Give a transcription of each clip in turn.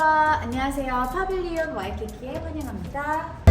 안녕하세요. 파빌리온 와이키키의 환영합니다.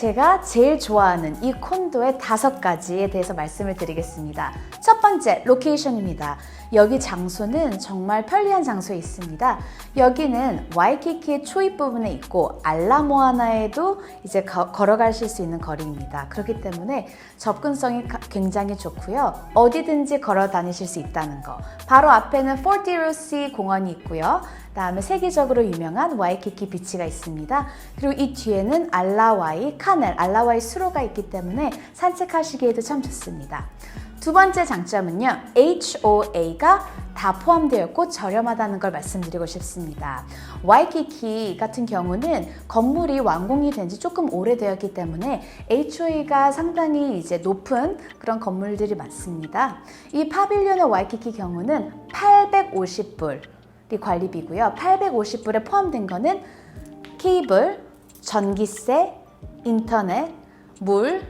제가 제일 좋아하는 이 콘도의 다섯 가지에 대해서 말씀을 드리겠습니다. 첫 번째, 로케이션입니다. 여기 장소는 정말 편리한 장소에 있습니다. 여기는 와이키키의 초입 부분에 있고 알라모아나에도 이제 거- 걸어가실 수 있는 거리입니다. 그렇기 때문에 접근성이 가- 굉장히 좋고요. 어디든지 걸어 다니실 수 있다는 거. 바로 앞에는 포티로시 공원이 있고요. 다음에 세계적으로 유명한 와이키키 비치가 있습니다. 그리고 이 뒤에는 알라와이 카넬, 알라와이 수로가 있기 때문에 산책하시기에도 참 좋습니다. 두 번째 장점은요, HOA가 다 포함되어 있고 저렴하다는 걸 말씀드리고 싶습니다. 와이키키 같은 경우는 건물이 완공이 된 지 조금 오래되었기 때문에 HOA가 상당히 이제 높은 그런 건물들이 많습니다. 이 파빌리온의 와이키키 경우는 850불 이 관리비고요. 850불에 포함된 거는 케이블, 전기세, 인터넷, 물,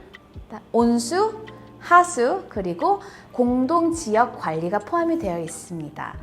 온수, 하수, 그리고 공동 지역 관리가 포함이 되어 있습니다.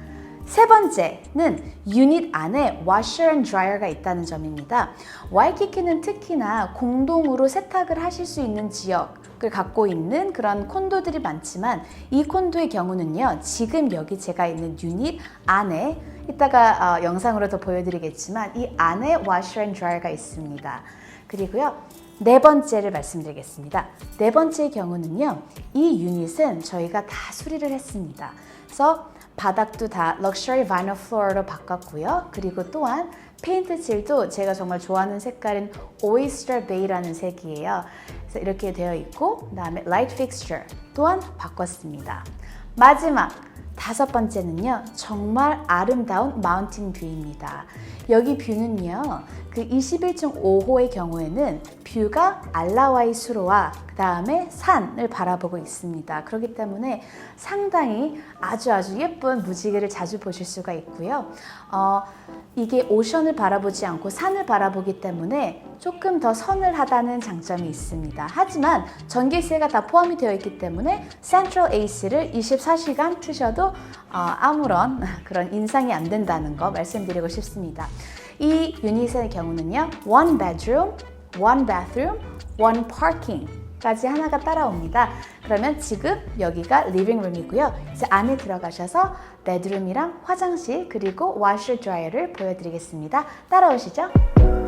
세 번째는 유닛 안에 washer and dryer가 있다는 점입니다. 와이키키는 특히나 공동으로 세탁을 하실 수 있는 지역을 갖고 있는 그런 콘도들이 많지만 이 콘도의 경우는요. 지금 여기 제가 있는 유닛 안에 이따가 어, 영상으로도 보여드리겠지만 이 안에 washer and dryer가 있습니다. 그리고요. 네 번째를 말씀드리겠습니다. 네 번째의 경우는요. 이 유닛은 저희가 다 수리를 했습니다. 그래서 바닥도 다 럭셔리 바이너 플로어로 바꿨고요. 그리고 또한 페인트 칠도 제가 정말 좋아하는 색깔인 오이스터 베이라는 색이에요. 그래서 이렇게 되어 있고 그다음에 라이트 픽스처 또한 바꿨습니다. 마지막 다섯 번째는요. 정말 아름다운 마운틴 뷰입니다. 여기 뷰는요. 그 21층 5호의 경우에는 뷰가 알라와이 수로와 그 다음에 산을 바라보고 있습니다. 그렇기 때문에 상당히 아주 아주 예쁜 무지개를 자주 보실 수가 있고요. 어, 이게 오션을 바라보지 않고 산을 바라보기 때문에 조금 더 서늘하다는 장점이 있습니다. 하지만 전기세가 다 포함이 되어 있기 때문에 센트럴 에이스를 24시간 트셔도 어, 아무런 그런 인상이 안 된다는 거 말씀드리고 싶습니다. 이 유닛의 경우는요, one bedroom, one bathroom, one parking. 까지 하나가 따라옵니다. 그러면 지금 여기가 리빙룸이고요. 이제 안에 들어가셔서 베드룸이랑 화장실 그리고 와셔 드라이어를 보여드리겠습니다. 따라오시죠.